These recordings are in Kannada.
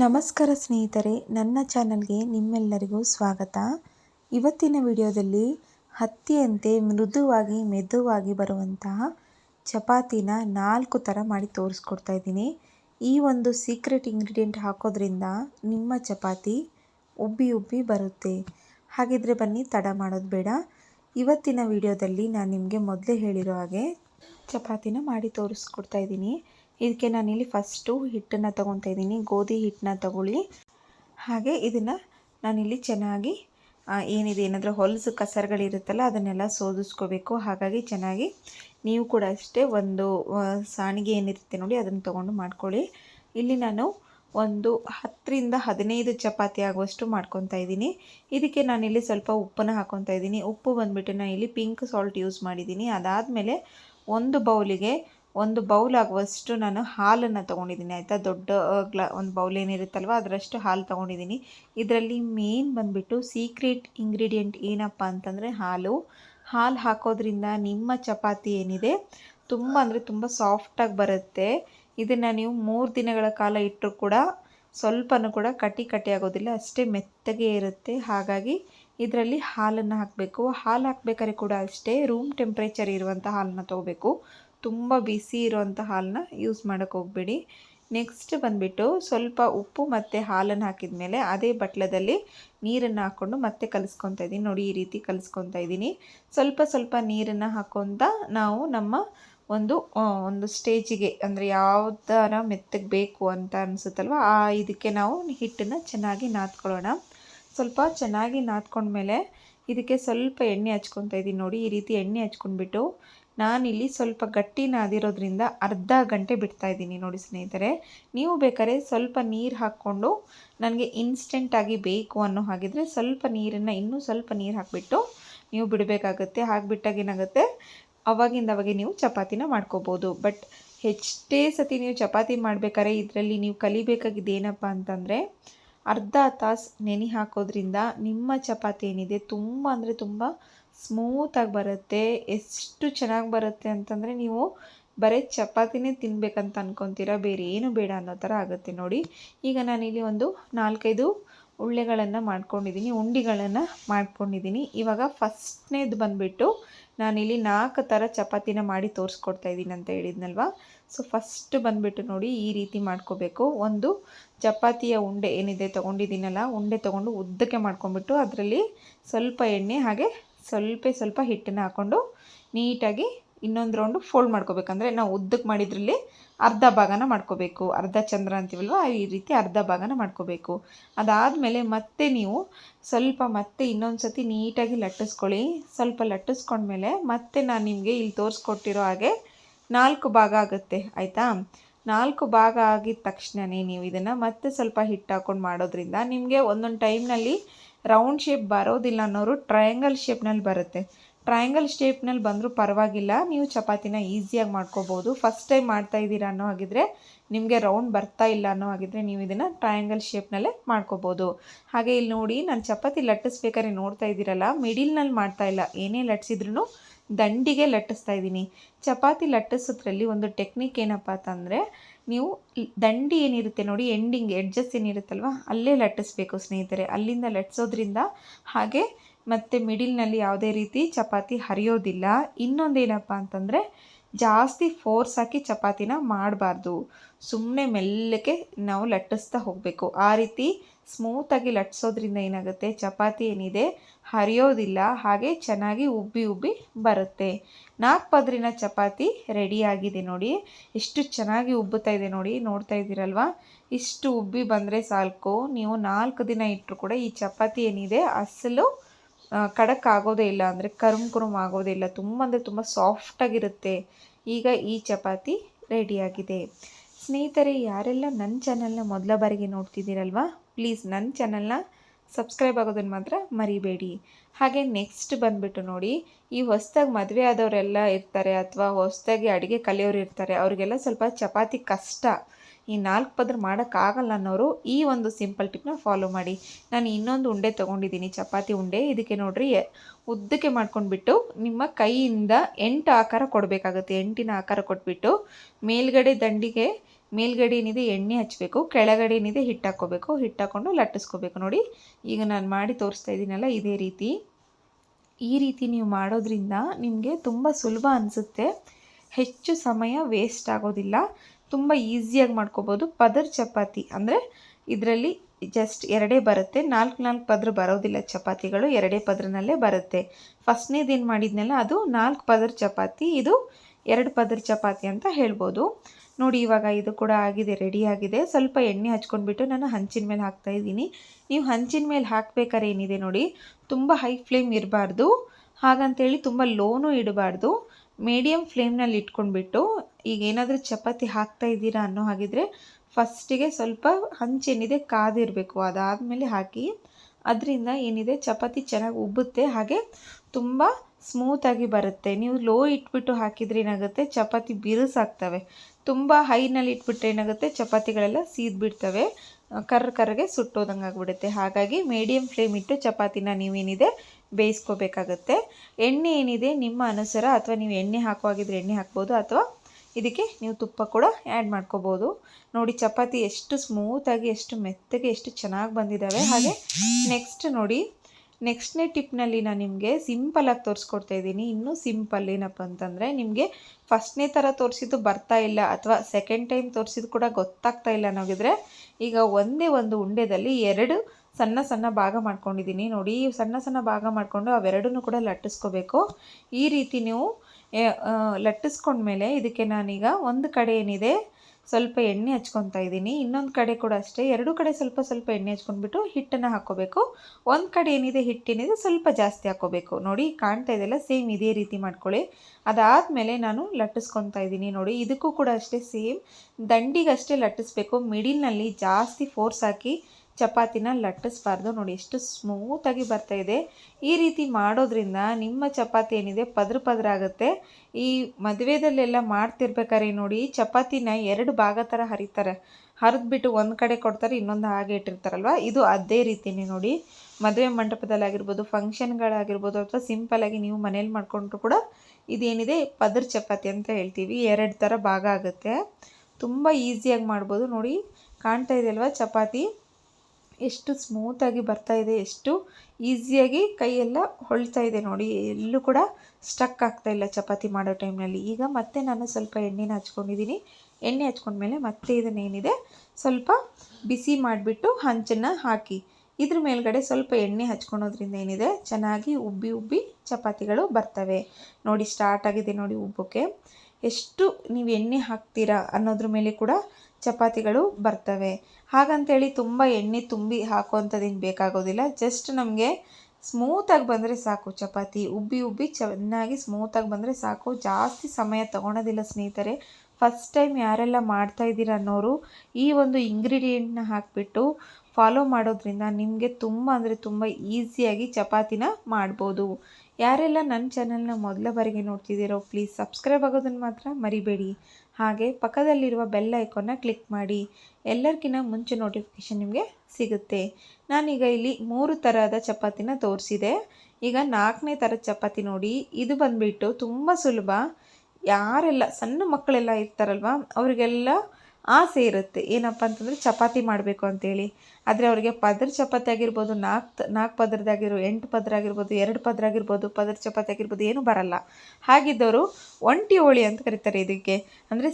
ನಮಸ್ಕಾರ ಸ್ನೇಹಿತರೆ, ನನ್ನ ಚಾನಲ್ಗೆ ನಿಮ್ಮೆಲ್ಲರಿಗೂ ಸ್ವಾಗತ. ಇವತ್ತಿನ ವಿಡಿಯೋದಲ್ಲಿ ಹತ್ತಿಯಂತೆ ಮೃದುವಾಗಿ ಮೆದುವಾಗಿ ಬರುವಂತಹ ಚಪಾತಿನ ನಾಲ್ಕು ಥರ ಮಾಡಿ ತೋರಿಸ್ಕೊಡ್ತಾ ಇದ್ದೀನಿ. ಈ ಒಂದು ಸೀಕ್ರೆಟ್ ಇಂಗ್ರೀಡಿಯೆಂಟ್ ಹಾಕೋದ್ರಿಂದ ನಿಮ್ಮ ಚಪಾತಿ ಉಬ್ಬಿ ಉಬ್ಬಿ ಬರುತ್ತೆ. ಹಾಗಿದ್ರೆ ಬನ್ನಿ, ತಡ ಮಾಡೋದು ಬೇಡ. ಇವತ್ತಿನ ವಿಡಿಯೋದಲ್ಲಿ ನಾನು ನಿಮಗೆ ಮೊದಲೇ ಹೇಳಿರೋ ಹಾಗೆ ಚಪಾತಿನ ಮಾಡಿ ತೋರಿಸ್ಕೊಡ್ತಾ ಇದ್ದೀನಿ. ಇದಕ್ಕೆ ನಾನಿಲ್ಲಿ ಫಸ್ಟು ಹಿಟ್ಟನ್ನು ತೊಗೊತಾ ಇದ್ದೀನಿ. ಗೋಧಿ ಹಿಟ್ಟನ್ನ ತಗೊಳ್ಳಿ. ಹಾಗೆ ಇದನ್ನು ನಾನಿಲ್ಲಿ ಚೆನ್ನಾಗಿ ಏನಿದೆ, ಏನಾದರೂ ಹೊಲಸು ಕಸರುಗಳಿರುತ್ತಲ್ಲ, ಅದನ್ನೆಲ್ಲ ಸೋದಿಸ್ಕೋಬೇಕು. ಹಾಗಾಗಿ ಚೆನ್ನಾಗಿ ನೀವು ಕೂಡ ಅಷ್ಟೇ ಒಂದು ಸಾಣಿಗೆ ಏನಿರುತ್ತೆ ನೋಡಿ ಅದನ್ನು ತೊಗೊಂಡು ಮಾಡ್ಕೊಳ್ಳಿ. ಇಲ್ಲಿ ನಾನು ಒಂದು ಹತ್ತರಿಂದ ಹದಿನೈದು ಚಪಾತಿ ಆಗುವಷ್ಟು ಮಾಡ್ಕೊತಾ ಇದ್ದೀನಿ. ಇದಕ್ಕೆ ನಾನಿಲ್ಲಿ ಸ್ವಲ್ಪ ಉಪ್ಪನ್ನು ಹಾಕ್ಕೊತಾ ಇದ್ದೀನಿ. ಉಪ್ಪು ಬಂದುಬಿಟ್ಟು ನಾನು ಇಲ್ಲಿ ಪಿಂಕ್ ಸಾಲ್ಟ್ ಯೂಸ್ ಮಾಡಿದ್ದೀನಿ. ಅದಾದಮೇಲೆ ಒಂದು ಬೌಲಿಗೆ ಒಂದು ಬೌಲ್ ಆಗುವಷ್ಟು ನಾನು ಹಾಲನ್ನು ತೊಗೊಂಡಿದ್ದೀನಿ, ಆಯಿತಾ? ದೊಡ್ಡ ಗ್ಲಾ, ಒಂದು ಬೌಲ್ ಏನಿರುತ್ತಲ್ವ, ಅದರಷ್ಟು ಹಾಲು ತೊಗೊಂಡಿದ್ದೀನಿ. ಇದರಲ್ಲಿ ಮೇನ್ ಬಂದುಬಿಟ್ಟು ಸೀಕ್ರೆಟ್ ಇಂಗ್ರೀಡಿಯೆಂಟ್ ಏನಪ್ಪ ಅಂತಂದರೆ ಹಾಲು. ಹಾಲು ಹಾಕೋದ್ರಿಂದ ನಿಮ್ಮ ಚಪಾತಿ ಏನಿದೆ, ತುಂಬ ಅಂದರೆ ತುಂಬ ಸಾಫ್ಟಾಗಿ ಬರುತ್ತೆ. ಇದನ್ನು ನೀವು ಮೂರು ದಿನಗಳ ಕಾಲ ಇಟ್ಟರು ಕೂಡ ಸ್ವಲ್ಪನೂ ಕೂಡ ಕಟ್ಟಿ ಕಟ್ಟಿ ಆಗೋದಿಲ್ಲ, ಅಷ್ಟೇ ಮೆತ್ತಗೆ ಇರುತ್ತೆ. ಹಾಗಾಗಿ ಇದರಲ್ಲಿ ಹಾಲನ್ನು ಹಾಕಬೇಕು. ಹಾಲು ಹಾಕಬೇಕಾದ್ರೆ ಕೂಡ ಅಷ್ಟೇ ರೂಮ್ ಟೆಂಪ್ರೇಚರ್ ಇರುವಂಥ ಹಾಲನ್ನು ತೊಗೋಬೇಕು. ತುಂಬ ಬಿಸಿ ಇರೋವಂಥ ಹಾಲನ್ನ ಯೂಸ್ ಮಾಡೋಕ್ಕೆ ಹೋಗಬೇಡಿ. ನೆಕ್ಸ್ಟ್ ಬಂದುಬಿಟ್ಟು ಸ್ವಲ್ಪ ಉಪ್ಪು ಮತ್ತು ಹಾಲನ್ನು ಹಾಕಿದ ಮೇಲೆ ಅದೇ ಬಟ್ಲದಲ್ಲಿ ನೀರನ್ನು ಹಾಕ್ಕೊಂಡು ಮತ್ತೆ ಕಲಿಸ್ಕೊತಾ ಇದ್ದೀನಿ. ನೋಡಿ ಈ ರೀತಿ ಕಲಿಸ್ಕೊತಾ ಇದ್ದೀನಿ. ಸ್ವಲ್ಪ ಸ್ವಲ್ಪ ನೀರನ್ನು ಹಾಕೊತ ನಾವು ನಮ್ಮ ಒಂದು ಒಂದು ಸ್ಟೇಜಿಗೆ ಅಂದರೆ ಯಾವ ಥರ ಮೆತ್ತಗೆ ಬೇಕು ಅಂತ ಅನಿಸುತ್ತಲ್ವ, ಆ ಇದಕ್ಕೆ ನಾವು ಹಿಟ್ಟನ್ನು ಚೆನ್ನಾಗಿ ನಾದ್ಕೊಳ್ಳೋಣ. ಸ್ವಲ್ಪ ಚೆನ್ನಾಗಿ ನಾದ್ಕೊಂಡ್ಮೇಲೆ ಇದಕ್ಕೆ ಸ್ವಲ್ಪ ಎಣ್ಣೆ ಹಚ್ಕೊತಾ ಇದ್ದೀನಿ. ನೋಡಿ ಈ ರೀತಿ ಎಣ್ಣೆ ಹಚ್ಕೊಂಡ್ಬಿಟ್ಟು ನಾನಿಲ್ಲಿ ಸ್ವಲ್ಪ ಗಟ್ಟಿನಾದಿರೋದ್ರಿಂದ ಅರ್ಧ ಗಂಟೆ ಬಿಡ್ತಾ ಇದ್ದೀನಿ ನೋಡಿ ಸ್ನೇಹಿತರೆ. ನೀವು ಬೇಕಾದ್ರೆ ಸ್ವಲ್ಪ ನೀರು ಹಾಕ್ಕೊಂಡು ನನಗೆ ಇನ್ಸ್ಟೆಂಟಾಗಿ ಬೇಕು ಅನ್ನೋ ಹಾಗಿದ್ರೆ ಸ್ವಲ್ಪ ನೀರನ್ನು ಇನ್ನೂ ಸ್ವಲ್ಪ ನೀರು ಹಾಕಿಬಿಟ್ಟು ನೀವು ಬಿಡಬೇಕಾಗುತ್ತೆ. ಹಾಗೆ ಏನಾಗುತ್ತೆ? ಅವಾಗಿಂದ ಅವಾಗೆ ನೀವು ಚಪಾತಿನ ಮಾಡ್ಕೋಬೋದು. ಬಟ್ ಎಷ್ಟೇ ಸತಿ ನೀವು ಚಪಾತಿ ಮಾಡಬೇಕಾದ್ರೆ ಇದರಲ್ಲಿ ನೀವು ಕಲಿಬೇಕಾಗಿದ್ದು ಏನಪ್ಪ ಅಂತಂದರೆ ಅರ್ಧ ತಾಸು ನೆನೆ ಹಾಕೋದ್ರಿಂದ ನಿಮ್ಮ ಚಪಾತಿ ಏನಿದೆ ತುಂಬ ಅಂದರೆ ತುಂಬ ಸ್ಮೂತಾಗಿ ಬರುತ್ತೆ, ಎಷ್ಟು ಚೆನ್ನಾಗಿ ಬರುತ್ತೆ ಅಂತಂದರೆ ನೀವು ಬರೀ ಚಪಾತಿನೇ ತಿನ್ನಬೇಕಂತ ಅನ್ಕೊತೀರ, ಬೇರೆ ಏನು ಬೇಡ ಅನ್ನೋ ಥರ ಆಗುತ್ತೆ ನೋಡಿ. ಈಗ ನಾನಿಲ್ಲಿ ಒಂದು ನಾಲ್ಕೈದು ಉಳ್ಳೆಗಳನ್ನು ಮಾಡ್ಕೊಂಡಿದ್ದೀನಿ, ಉಂಡಿಗಳನ್ನು ಮಾಡ್ಕೊಂಡಿದ್ದೀನಿ. ಇವಾಗ ಫಸ್ಟ್ನೇದು ಬಂದುಬಿಟ್ಟು ನಾನಿಲ್ಲಿ ನಾಲ್ಕು ಥರ ಚಪಾತಿನ ಮಾಡಿ ತೋರಿಸ್ಕೊಡ್ತಾ ಇದ್ದೀನಿ ಅಂತ ಹೇಳಿದ್ನಲ್ವ? ಸೊ, ಫಸ್ಟ್ ಬಂದುಬಿಟ್ಟು ನೋಡಿ ಈ ರೀತಿ ಮಾಡ್ಕೋಬೇಕು. ಒಂದು ಚಪಾತಿಯ ಉಂಡೆ ಏನಿದೆ ತೊಗೊಂಡಿದ್ದೀನಲ್ಲ, ಉಂಡೆ ತೊಗೊಂಡು ಉದ್ದಕ್ಕೆ ಮಾಡ್ಕೊಂಬಿಟ್ಟು ಅದರಲ್ಲಿ ಸ್ವಲ್ಪ ಎಣ್ಣೆ ಹಾಗೆ ಸ್ವಲ್ಪ ಸ್ವಲ್ಪ ಹಿಟ್ಟನ್ನು ಹಾಕ್ಕೊಂಡು ನೀಟಾಗಿ ಇನ್ನೊಂದು ರೌಂಡು ಫೋಲ್ಡ್ ಮಾಡ್ಕೋಬೇಕಂದ್ರೆ ನಾವು ಉದ್ದಕ್ಕೆ ಮಾಡಿದ್ರಲ್ಲಿ ಅರ್ಧ ಭಾಗನ ಮಾಡ್ಕೋಬೇಕು. ಅರ್ಧ ಚಂದ್ರ ಅಂತೀವಲ್ವ? ಈ ರೀತಿ ಅರ್ಧ ಭಾಗನ ಮಾಡ್ಕೋಬೇಕು. ಅದಾದಮೇಲೆ ಮತ್ತೆ ನೀವು ಸ್ವಲ್ಪ ಮತ್ತೆ ಇನ್ನೊಂದು ಸತಿ ನೀಟಾಗಿ ಲಟ್ಟಿಸ್ಕೊಳ್ಳಿ. ಸ್ವಲ್ಪ ಲಟ್ಟಿಸ್ಕೊಂಡ್ಮೇಲೆ ಮತ್ತೆ ನಾನು ನಿಮಗೆ ಇಲ್ಲಿ ತೋರಿಸ್ಕೊಟ್ಟಿರೋ ಹಾಗೆ ನಾಲ್ಕು ಭಾಗ ಆಗುತ್ತೆ. ಆಯಿತಾ? ನಾಲ್ಕು ಭಾಗ ಆಗಿದ ತಕ್ಷಣವೇ ನೀವು ಇದನ್ನು ಮತ್ತೆ ಸ್ವಲ್ಪ ಹಿಟ್ಟು ಹಾಕ್ಕೊಂಡು ಮಾಡೋದ್ರಿಂದ ನಿಮಗೆ ಒಂದೊಂದು ಟೈಮ್ನಲ್ಲಿ ರೌಂಡ್ ಶೇಪ್ ಬರೋದಿಲ್ಲ ಅನ್ನೋರು ಟ್ರಯಾಂಗಲ್ ಶೇಪ್ನಲ್ಲಿ ಬರುತ್ತೆ. ಟ್ರಯಾಂಗಲ್ ಶೇಪ್ನಲ್ಲಿ ಬಂದರೂ ಪರವಾಗಿಲ್ಲ. ನೀವು ಚಪಾತಿನ ಈಸಿಯಾಗಿ ಮಾಡ್ಕೋಬೋದು. ಫಸ್ಟ್ ಟೈಮ್ ಮಾಡ್ತಾ ಇದ್ದೀರಾ ಅನ್ನೋ ಹಾಗಿದ್ರೆ ನಿಮಗೆ ರೌಂಡ್ ಬರ್ತಾ ಇಲ್ಲ ಅನ್ನೋ ಹಾಗಿದ್ರೆ ನೀವು ಇದನ್ನು ಟ್ರಯಾಂಗಲ್ ಶೇಪ್ನಲ್ಲೇ ಮಾಡ್ಕೋಬೋದು. ಹಾಗೆ ಇಲ್ಲಿ ನೋಡಿ, ನಾನು ಚಪಾತಿ ಲಟ್ಟಿಸ್ಬೇಕಾದ್ರೆ ನೋಡ್ತಾ ಇದ್ದೀರಲ್ಲ, ಮಿಡಿಲ್ನಲ್ಲಿ ಮಾಡ್ತಾ ಇಲ್ಲ. ಏನೇ ಲಟ್ಟಿಸಿದ್ರೂ ದಂಡಿಗೆ ಲಟ್ಟಿಸ್ತಾ ಇದ್ದೀನಿ. ಚಪಾತಿ ಲಟ್ಟಿಸೋದ್ರಲ್ಲಿ ಒಂದು ಟೆಕ್ನಿಕ್ ಏನಪ್ಪ ಅಂತಂದರೆ ನೀವು ದಂಡಿ ಏನಿರುತ್ತೆ ನೋಡಿ ಎಂಡಿಂಗ್ ಎಡ್ಜಸ್ ಏನಿರುತ್ತಲ್ವ, ಅಲ್ಲೇ ಲಟ್ಟಿಸ್ಬೇಕು ಸ್ನೇಹಿತರೆ. ಅಲ್ಲಿಂದ ಲಟ್ಟಿಸೋದ್ರಿಂದ ಹಾಗೆ ಮತ್ತು ಮಿಡಿಲ್ನಲ್ಲಿ ಯಾವುದೇ ರೀತಿ ಚಪಾತಿ ಹರಿಯೋದಿಲ್ಲ. ಇನ್ನೊಂದೇನಪ್ಪ ಅಂತಂದರೆ, ಜಾಸ್ತಿ ಫೋರ್ಸ್ ಹಾಕಿ ಚಪಾತಿನ ಮಾಡಬಾರ್ದು. ಸುಮ್ಮನೆ ಮೆಲ್ಲಕ್ಕೆ ನಾವು ಲಟ್ಟಿಸ್ತಾ ಹೋಗಬೇಕು. ಆ ರೀತಿ ಸ್ಮೂತಾಗಿ ಲಟ್ಟಿಸೋದ್ರಿಂದ ಏನಾಗುತ್ತೆ, ಚಪಾತಿ ಏನಿದೆ ಹರಿಯೋದಿಲ್ಲ, ಹಾಗೆ ಚೆನ್ನಾಗಿ ಉಬ್ಬಿ ಉಬ್ಬಿ ಬರುತ್ತೆ. ನಾಲ್ಕು ಪದರಿನ ಚಪಾತಿ ರೆಡಿಯಾಗಿದೆ ನೋಡಿ. ಎಷ್ಟು ಚೆನ್ನಾಗಿ ಉಬ್ಬುತ್ತಾ ಇದೆ ನೋಡಿ, ನೋಡ್ತಾ ಇದ್ದೀರಲ್ವಾ? ಇಷ್ಟು ಉಬ್ಬಿ ಬಂದರೆ ಸಾಕು ನೀವು ನಾಲ್ಕು ದಿನ ಇಟ್ಟರು ಕೂಡ ಈ ಚಪಾತಿ ಏನಿದೆ, ಅಸಲು ಕಡಕ್ ಆಗೋದೇ ಇಲ್ಲ ಅಂದರೆ ಕರುಮ್ ಕುರುಮ್ ಆಗೋದೇ ಇಲ್ಲ. ತುಂಬ ಅಂದರೆ ತುಂಬ ಸಾಫ್ಟಾಗಿರುತ್ತೆ ಈಗ ಈ ಚಪಾತಿ ರೆಡಿಯಾಗಿದೆ. ಸ್ನೇಹಿತರೆ, ಯಾರೆಲ್ಲ ನನ್ನ ಚಾನಲ್ನ ಮೊದಲ ಬಾರಿಗೆ ನೋಡ್ತಿದ್ದೀರಲ್ವಾ ಪ್ಲೀಸ್ ನನ್ನ ಚಾನಲ್ನ ಸಬ್ಸ್ಕ್ರೈಬ್ ಆಗೋದನ್ನು ಮಾತ್ರ ಮರಿಬೇಡಿ. ಹಾಗೆ ನೆಕ್ಸ್ಟ್ ಬಂದುಬಿಟ್ಟು ನೋಡಿ, ಈ ಹೊಸ್ದಾಗಿ ಮದುವೆ ಆದವರೆಲ್ಲ ಇರ್ತಾರೆ ಅಥವಾ ಹೊಸ್ದಾಗಿ ಅಡುಗೆ ಕಲಿಯೋರು ಇರ್ತಾರೆ, ಅವರಿಗೆಲ್ಲ ಸ್ವಲ್ಪ ಚಪಾತಿ ಕಷ್ಟ. ಈ ನಾಲ್ಕು ಪದ್ರ ಮಾಡೋಕ್ಕಾಗಲ್ಲ ಅನ್ನೋರು ಈ ಒಂದು ಸಿಂಪಲ್ ಟಿಪ್ನ ಫಾಲೋ ಮಾಡಿ. ನಾನು ಇನ್ನೊಂದು ಉಂಡೆ ತೊಗೊಂಡಿದ್ದೀನಿ, ಚಪಾತಿ ಉಂಡೆ. ಇದಕ್ಕೆ ನೋಡಿರಿ, ಉದ್ದಕ್ಕೆ ಮಾಡ್ಕೊಂಡ್ಬಿಟ್ಟು ನಿಮ್ಮ ಕೈಯಿಂದ ಎಂಟು ಆಕಾರ ಕೊಡಬೇಕಾಗುತ್ತೆ. ಎಂಟಿನ ಆಕಾರ ಕೊಟ್ಬಿಟ್ಟು ಮೇಲ್ಗಡೆ ದಂಡಿಗೆ ಮೇಲ್ಗಡೆ ಏನಿದೆ ಎಣ್ಣೆ ಹಚ್ಚಬೇಕು ಕೆಳಗಡೆ ಏನಿದೆ ಹಿಟ್ಟು ಹಾಕ್ಕೋಬೇಕು, ಹಿಟ್ಟು ಹಾಕ್ಕೊಂಡು ಲಟ್ಟಿಸ್ಕೋಬೇಕು. ನೋಡಿ, ಈಗ ನಾನು ಮಾಡಿ ತೋರಿಸ್ತಾ ಇದ್ದೀನಲ್ಲ, ಇದೇ ರೀತಿ. ಈ ರೀತಿ ನೀವು ಮಾಡೋದ್ರಿಂದ ನಿಮಗೆ ತುಂಬ ಸುಲಭ ಅನಿಸುತ್ತೆ. ಹೆಚ್ಚು ಸಮಯ ವೇಸ್ಟ್ ಆಗೋದಿಲ್ಲ. ತುಂಬ ಈಸಿಯಾಗಿ ಮಾಡ್ಕೋಬೋದು. ಪದರ್ ಚಪಾತಿ ಅಂದರೆ ಇದರಲ್ಲಿ ಜಸ್ಟ್ ಎರಡೇ ಬರುತ್ತೆ. ನಾಲ್ಕು ನಾಲ್ಕು ಪದ್ರ ಬರೋದಿಲ್ಲ ಚಪಾತಿಗಳು, ಎರಡೇ ಪದರನಲ್ಲೇ ಬರುತ್ತೆ. ಫಸ್ಟ್ನೇದು ಏನು ಮಾಡಿದ್ನಲ್ಲ, ಅದು ನಾಲ್ಕು ಪದರ್ ಚಪಾತಿ, ಇದು ಎರಡು ಪದರ್ ಚಪಾತಿ ಅಂತ ಹೇಳ್ಬೋದು. ನೋಡಿ, ಇವಾಗ ಇದು ಕೂಡ ಆಗಿದೆ, ರೆಡಿ ಆಗಿದೆ. ಸ್ವಲ್ಪ ಎಣ್ಣೆ ಹಚ್ಕೊಂಡ್ಬಿಟ್ಟು ನಾನು ಹಂಚಿನ ಮೇಲೆ ಹಾಕ್ತಾ ಇದ್ದೀನಿ. ನೀವು ಹಂಚಿನ ಮೇಲೆ ಹಾಕ್ಬೇಕಾದ್ರೆ ಏನಿದೆ ನೋಡಿ, ತುಂಬ ಹೈ ಫ್ಲೇಮ್ ಇರಬಾರ್ದು. ಹಾಗಂತೇಳಿ ತುಂಬ ಲೋನು ಇಡಬಾರ್ದು. ಮೀಡಿಯಮ್ ಫ್ಲೇಮ್ನಲ್ಲಿ ಇಟ್ಕೊಂಡ್ಬಿಟ್ಟು ಈಗ ಏನಾದರೂ ಚಪಾತಿ ಹಾಕ್ತಾ ಇದ್ದೀರಾ ಅನ್ನೋ ಹಾಗಿದ್ರೆ ಫಸ್ಟಿಗೆ ಸ್ವಲ್ಪ ಹಂಚೇನಿದೆ ಕಾದಿರಬೇಕು ಅದಾದಮೇಲೆ ಹಾಕಿ ಅದರಿಂದ ಏನಿದೆ, ಚಪಾತಿ ಚೆನ್ನಾಗಿ ಉಬ್ಬುತ್ತೆ, ಹಾಗೆ ತುಂಬ ಸ್ಮೂತಾಗಿ ಬರುತ್ತೆ. ನೀವು ಲೋ ಇಟ್ಬಿಟ್ಟು ಹಾಕಿದ್ರೆ ಏನಾಗುತ್ತೆ, ಚಪಾತಿ ಬಿರುಸಾಗ್ತವೆ. ತುಂಬ ಹೈನಲ್ಲಿ ಇಟ್ಬಿಟ್ರೆ ಏನಾಗುತ್ತೆ? ಚಪಾತಿಗಳೆಲ್ಲ ಸೀದ್ಬಿಡ್ತವೆ. ಕರ್ರ ಕರ್ರಗೆ ಸುಟ್ಟೋದಂಗೆ ಆಗಿಬಿಡುತ್ತೆ ಹಾಗಾಗಿ ಮೀಡಿಯಮ್ ಫ್ಲೇಮ್ ಇಟ್ಟು ಚಪಾತಿನ ನೀವೇನಿದೆ ಬೇಯಿಸ್ಕೋಬೇಕಾಗತ್ತೆ. ಎಣ್ಣೆ ಏನಿದೆ ನಿಮ್ಮ ಅನುಸಾರ ಅಥವಾ ನೀವು ಎಣ್ಣೆ ಹಾಕುವಾಗಿದ್ರೆ ಎಣ್ಣೆ ಹಾಕ್ಬೋದು ಅಥವಾ ಇದಕ್ಕೆ ನೀವು ತುಪ್ಪ ಕೂಡ ಆ್ಯಡ್ ಮಾಡ್ಕೋಬೋದು. ನೋಡಿ ಚಪಾತಿ ಎಷ್ಟು ಸ್ಮೂತಾಗಿ ಎಷ್ಟು ಮೆತ್ತಗೆ, ಎಷ್ಟು ಚೆನ್ನಾಗಿ ಬಂದಿದ್ದಾವೆ. ಹಾಗೆ ನೆಕ್ಸ್ಟ್ ನೋಡಿ ನೆಕ್ಸ್ಟ್ನೇ ಟಿಪ್ನಲ್ಲಿ ನಾನು ನಿಮಗೆ ಸಿಂಪಲಾಗಿ ತೋರಿಸ್ಕೊಡ್ತಾ ಇದ್ದೀನಿ. ಇನ್ನೂ ಸಿಂಪಲ್ ಏನಪ್ಪ ಅಂತಂದರೆ, ನಿಮಗೆ ಫಸ್ಟ್ನೇ ಥರ ತೋರಿಸಿದ್ದು ಬರ್ತಾ ಇಲ್ಲ ಅಥವಾ ಸೆಕೆಂಡ್ ಟೈಮ್ ತೋರಿಸಿದ್ದು ಕೂಡ ಗೊತ್ತಾಗ್ತಾ ಇಲ್ಲ ಅನ್ನೋಗಿದ್ರೆ, ಈಗ ಒಂದೇ ಒಂದು ಉಂಡೆದಲ್ಲಿ ಎರಡು ಸಣ್ಣ ಸಣ್ಣ ಭಾಗ ಮಾಡ್ಕೊಂಡಿದ್ದೀನಿ. ನೋಡಿ, ಸಣ್ಣ ಸಣ್ಣ ಭಾಗ ಮಾಡಿಕೊಂಡು ಅವೆರಡನ್ನೂ ಕೂಡ ಲಟ್ಟಿಸ್ಕೋಬೇಕು. ಈ ರೀತಿ ನೀವು ಲಟ್ಟಿಸ್ಕೊಂಡ್ಮೇಲೆ ಇದಕ್ಕೆ ನಾನೀಗ ಒಂದು ಕಡೆ ಏನಿದೆ ಸ್ವಲ್ಪ ಎಣ್ಣೆ ಹಚ್ಕೊತಾ ಇದ್ದೀನಿ. ಇನ್ನೊಂದು ಕಡೆ ಕೂಡ ಅಷ್ಟೇ, ಎರಡು ಕಡೆ ಸ್ವಲ್ಪ ಸ್ವಲ್ಪ ಎಣ್ಣೆ ಹಚ್ಕೊಂಡ್ಬಿಟ್ಟು ಹಿಟ್ಟನ್ನು ಹಾಕ್ಕೋಬೇಕು ಒಂದು ಕಡೆ ಏನಿದೆ ಹಿಟ್ಟೇನಿದೆ ಸ್ವಲ್ಪ ಜಾಸ್ತಿ ಹಾಕ್ಕೋಬೇಕು ನೋಡಿ, ಕಾಣ್ತಾ ಇದೆಯಲ್ಲ ಸೇಮ್ ಇದೇ ರೀತಿ ಮಾಡ್ಕೊಳ್ಳಿ. ಅದಾದಮೇಲೆ ನಾನು ಲಟ್ಟಿಸ್ಕೊತಾ ಇದ್ದೀನಿ. ನೋಡಿ, ಇದಕ್ಕೂ ಕೂಡ ಅಷ್ಟೇ ಸೇಮ್. ದಂಡಿಗಷ್ಟೇ ಲಟ್ಟಿಸ್ಬೇಕು. ಮಿಡಿಲ್ನಲ್ಲಿ ಜಾಸ್ತಿ ಫೋರ್ಸ್ ಹಾಕಿ ಚಪಾತಿನ ಲಟ್ಟಿಸ್ಬಾರ್ದು ನೋಡಿ ಎಷ್ಟು ಸ್ಮೂತಾಗಿ ಬರ್ತಾ ಇದೆ. ಈ ರೀತಿ ಮಾಡೋದ್ರಿಂದ ನಿಮ್ಮ ಚಪಾತಿ ಏನಿದೆ ಪದ್ರ ಪದ್ರ ಆಗುತ್ತೆ. ಈ ಮದುವೆದಲ್ಲೆಲ್ಲ ಮಾಡ್ತಿರ್ಬೇಕಾರೆ ನೋಡಿ ಚಪಾತಿನ ಎರಡು ಭಾಗ ಥರ ಹರಿತಾರೆ. ಹರಿದ್ಬಿಟ್ಟು ಒಂದು ಕಡೆ ಕೊಡ್ತಾರೆ, ಇನ್ನೊಂದು ಹಾಗೆ ಇಟ್ಟಿರ್ತಾರಲ್ವ? ಇದು ಅದೇ ರೀತಿನೇ ನೋಡಿ. ಮದುವೆ ಮಂಟಪದಲ್ಲಾಗಿರ್ಬೋದು ಫಂಕ್ಷನ್ಗಳಾಗಿರ್ಬೋದು ಅಥವಾ ಸಿಂಪಲಾಗಿ ನೀವು ಮನೇಲಿ ಮಾಡಿಕೊಂಡ್ರು ಕೂಡ ಇದೇನಿದೆ ಪದ್ರ ಚಪಾತಿ ಅಂತ ಹೇಳ್ತೀವಿ. ಎರಡು ಥರ ಭಾಗ ಆಗುತ್ತೆ. ತುಂಬ ಈಸಿಯಾಗಿ ಮಾಡ್ಬೋದು. ನೋಡಿ ಕಾಣ್ತಾ ಇದೆಯಲ್ವ ಚಪಾತಿ? ಎಷ್ಟು ಸ್ಮೂತಾಗಿ ಬರ್ತಾ ಇದೆ, ಎಷ್ಟು ಈಸಿಯಾಗಿ ಕೈಯೆಲ್ಲ ಹೊಳ್ತಾ ಇದೆ ನೋಡಿ. ಎಲ್ಲೂ ಕೂಡ ಸ್ಟಕ್ ಆಗ್ತಾ ಇಲ್ಲ ಚಪಾತಿ ಮಾಡೋ ಟೈಮ್ನಲ್ಲಿ ಈಗ ಮತ್ತೆ ನಾನು ಸ್ವಲ್ಪ ಎಣ್ಣೆನ ಹಚ್ಕೊಂಡಿದ್ದೀನಿ. ಎಣ್ಣೆ ಹಚ್ಕೊಂಡ್ಮೇಲೆ ಮತ್ತೆ ಇದನ್ನೇನಿದೆ ಸ್ವಲ್ಪ ಬಿಸಿ ಮಾಡಿಬಿಟ್ಟು ಹಂಚನ್ನು ಹಾಕಿ. ಇದ್ರ ಮೇಲ್ಗಡೆ ಸ್ವಲ್ಪ ಎಣ್ಣೆ ಹಚ್ಕೊಳೋದ್ರಿಂದ ಏನಿದೆ, ಚೆನ್ನಾಗಿ ಉಬ್ಬಿ ಉಬ್ಬಿ ಚಪಾತಿಗಳು ಬರ್ತವೆ. ನೋಡಿ ಸ್ಟಾರ್ಟ್ ಆಗಿದೆ ನೋಡಿ ಉಬ್ಬಕ್ಕೆ. ಎಷ್ಟು ನೀವು ಎಣ್ಣೆ ಹಾಕ್ತೀರಾ ಅನ್ನೋದ್ರ ಮೇಲೆ ಕೂಡ ಚಪಾತಿಗಳು ಬರ್ತವೆ. ಹಾಗಂತೇಳಿ ತುಂಬ ಎಣ್ಣೆ ತುಂಬಿ ಹಾಕುವಂಥದ್ದೇನು ಬೇಕಾಗೋದಿಲ್ಲ. ಜಸ್ಟ್ ನಮಗೆ ಸ್ಮೂತಾಗಿ ಬಂದರೆ ಸಾಕು ಚಪಾತಿ. ಉಬ್ಬಿ ಉಬ್ಬಿ ಚೆನ್ನಾಗಿ ಸ್ಮೂತಾಗಿ ಬಂದರೆ ಸಾಕು. ಜಾಸ್ತಿ ಸಮಯ ತಗೊಳೋದಿಲ್ಲ ಸ್ನೇಹಿತರೆ. ಫಸ್ಟ್ ಟೈಮ್ ಯಾರೆಲ್ಲ ಮಾಡ್ತಾ ಇದ್ದೀರ ಅನ್ನೋರು ಈ ಒಂದು ಇಂಗ್ರೀಡಿಯೆಂಟ್ನ ಹಾಕಿಬಿಟ್ಟು ಫಾಲೋ ಮಾಡೋದ್ರಿಂದ ನಿಮಗೆ ತುಂಬ ಅಂದರೆ ತುಂಬ ಈಸಿಯಾಗಿ ಚಪಾತಿನ ಮಾಡ್ಬೋದು. ಯಾರೆಲ್ಲ ನನ್ನ ಚಾನಲ್ನ ಮೊದಲ ಬಾರಿಗೆ ನೋಡ್ತಿದ್ದೀರೋ ಪ್ಲೀಸ್ ಸಬ್ಸ್ಕ್ರೈಬ್ ಆಗೋದನ್ನು ಮಾತ್ರ ಮರಿಬೇಡಿ. ಹಾಗೆ ಪಕ್ಕದಲ್ಲಿರುವ ಬೆಲ್ ಐಕಾನ್ನ ಕ್ಲಿಕ್ ಮಾಡಿ. ಎಲ್ಲರಿಗಿಂತ ಮುಂಚೆ ನೋಟಿಫಿಕೇಶನ್ ನಿಮಗೆ ಸಿಗುತ್ತೆ. ನಾನೀಗ ಇಲ್ಲಿ ಮೂರು ಥರದ ಚಪಾತಿನ ತೋರಿಸಿದೆ. ಈಗ ನಾಲ್ಕನೇ ಥರದ ಚಪಾತಿ ನೋಡಿ. ಇದು ಬಂದುಬಿಟ್ಟು ತುಂಬ ಸುಲಭ. ಯಾರೆಲ್ಲ ಸಣ್ಣ ಮಕ್ಕಳೆಲ್ಲ ಇರ್ತಾರಲ್ವ, ಅವರಿಗೆಲ್ಲ ಆಸೆ ಇರುತ್ತೆ. ಏನಪ್ಪ ಅಂತಂದರೆ ಚಪಾತಿ ಮಾಡಬೇಕು ಅಂತೇಳಿ. ಆದರೆ ಅವರಿಗೆ ಪದರ್ ಚಪಾತಿ ಆಗಿರ್ಬೋದು ನಾಲ್ಕು ನಾಲ್ಕು ಪದರದಾಗಿರೋ ಎಂಟು ಪದರ ಆಗಿರ್ಬೋದು, ಎರಡು ಪದರ ಆಗಿರ್ಬೋದು, ಪದರ್ ಚಪಾತಿ ಆಗಿರ್ಬೋದು ಏನೂ ಬರಲ್ಲ. ಹಾಗಿದ್ದವರು ಒಂಟಿ ಹೋಳಿ ಅಂತ ಕರೀತಾರೆ ಇದಕ್ಕೆ. ಅಂದರೆ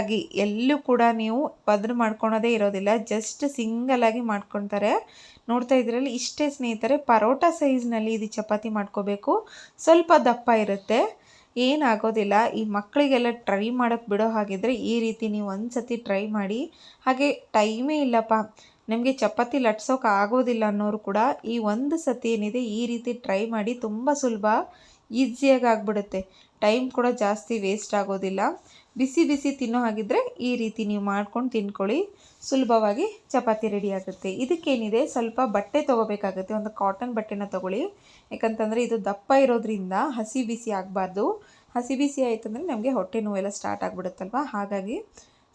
ಆಗಿ ಎಲ್ಲೂ ಕೂಡ ನೀವು ಪದರ್ ಮಾಡ್ಕೊಳೋದೇ ಇರೋದಿಲ್ಲ. ಜಸ್ಟ್ ಸಿಂಗಲಾಗಿ ಮಾಡ್ಕೊತಾರೆ. ನೋಡ್ತಾ ಇದ್ರಲ್ಲಿ ಇಷ್ಟೇ ಸ್ನೇಹಿತರೆ, ಪರೋಟ ಸೈಜ್ನಲ್ಲಿ ಇದು ಚಪಾತಿ ಮಾಡ್ಕೋಬೇಕು. ಸ್ವಲ್ಪ ದಪ್ಪ ಇರುತ್ತೆ. ಏನಾಗೋದಿಲ್ಲ. ಈ ಮಕ್ಕಳಿಗೆಲ್ಲ ಟ್ರೈ ಮಾಡೋಕ್ಕೆ ಬಿಡೋ ಹಾಗಿದ್ರೆ ಈ ರೀತಿ ನೀವು ಒಂದು ಸತಿ ಟ್ರೈ ಮಾಡಿ. ಹಾಗೆ ಟೈಮೇ ಇಲ್ಲಪ್ಪ. ನಿಮಗೆ ಚಪಾತಿ ಲಟ್ಸೋಕೆ ಆಗೋದಿಲ್ಲ ಅನ್ನೋರು ಕೂಡ ಈ ಒಂದು ಸತಿ ಏನಿದೆ ಈ ರೀತಿ ಟ್ರೈ ಮಾಡಿ ತುಂಬ ಸುಲಭ ಈಸಿಯಾಗಿ ಆಗಿಬಿಡುತ್ತೆ. ಟೈಮ್ ಕೂಡ ಜಾಸ್ತಿ ವೇಸ್ಟ್ ಆಗೋದಿಲ್ಲ. ಬಿಸಿ ಬಿಸಿ ತಿನ್ನೋ ಹಾಗಿದ್ರೆ ಈ ರೀತಿ ನೀವು ಮಾಡ್ಕೊಂಡು ತಿನ್ಕೊಳ್ಳಿ ಸುಲಭವಾಗಿ ಚಪಾತಿ ರೆಡಿ ಆಗುತ್ತೆ. ಇದಕ್ಕೇನಿದೆ? ಸ್ವಲ್ಪ ಬಟ್ಟೆ ತೊಗೋಬೇಕಾಗುತ್ತೆ. ಒಂದು ಕಾಟನ್ ಬಟ್ಟೆನ ತೊಗೊಳ್ಳಿ. ಯಾಕಂತಂದರೆ ಇದು ದಪ್ಪ ಇರೋದ್ರಿಂದ ಹಸಿ ಬಿಸಿ ಆಗಬಾರ್ದು. ಹಸಿ ಬಿಸಿ ಆಯಿತಂದರೆ ನಮಗೆ ಹೊಟ್ಟೆ ನೋವೆಲ್ಲ ಸ್ಟಾರ್ಟ್ ಆಗಿಬಿಡುತ್ತಲ್ವ? ಹಾಗಾಗಿ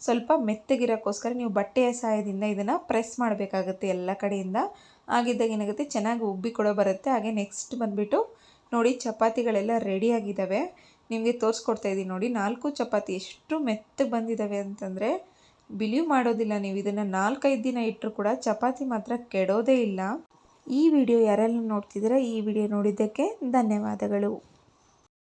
ಸ್ವಲ್ಪ ಮೆತ್ತಗಿರೋಕ್ಕೋಸ್ಕರ ನೀವು ಬಟ್ಟೆಯ ಸಹಾಯದಿಂದ ಇದನ್ನು ಪ್ರೆಸ್ ಮಾಡಬೇಕಾಗುತ್ತೆ ಎಲ್ಲ ಕಡೆಯಿಂದ. ಆಗಿದ್ದಾಗ ಏನಾಗುತ್ತೆ? ಚೆನ್ನಾಗಿ ಉಬ್ಬಿ ಕೂಡ ಬರುತ್ತೆ. ಹಾಗೆ ನೆಕ್ಸ್ಟ್ ಬಂದುಬಿಟ್ಟು ನೋಡಿ, ಚಪಾತಿಗಳೆಲ್ಲ ರೆಡಿಯಾಗಿದ್ದಾವೆ ನಿಮಗೆ ತೋರಿಸ್ಕೊಡ್ತಾ ಇದ್ದೀನಿ ನೋಡಿ, ನಾಲ್ಕು ಚಪಾತಿ ಎಷ್ಟು ಮೆತ್ತಗೆ ಬಂದಿದ್ದಾವೆ ಅಂತಂದರೆ ಬಿಲೀವ್ ಮಾಡೋದಿಲ್ಲ ನೀವು. ಇದನ್ನು ನಾಲ್ಕೈದು ದಿನ ಇಟ್ಟರು ಕೂಡ ಚಪಾತಿ ಮಾತ್ರ ಕೆಡೋದೇ ಇಲ್ಲ. ಈ ವಿಡಿಯೋ ಯಾರೆಲ್ಲ ನೋಡ್ತಿದ್ದೀರಾ, ಈ ವಿಡಿಯೋ ನೋಡಿದ್ದಕ್ಕೆ ಧನ್ಯವಾದಗಳು.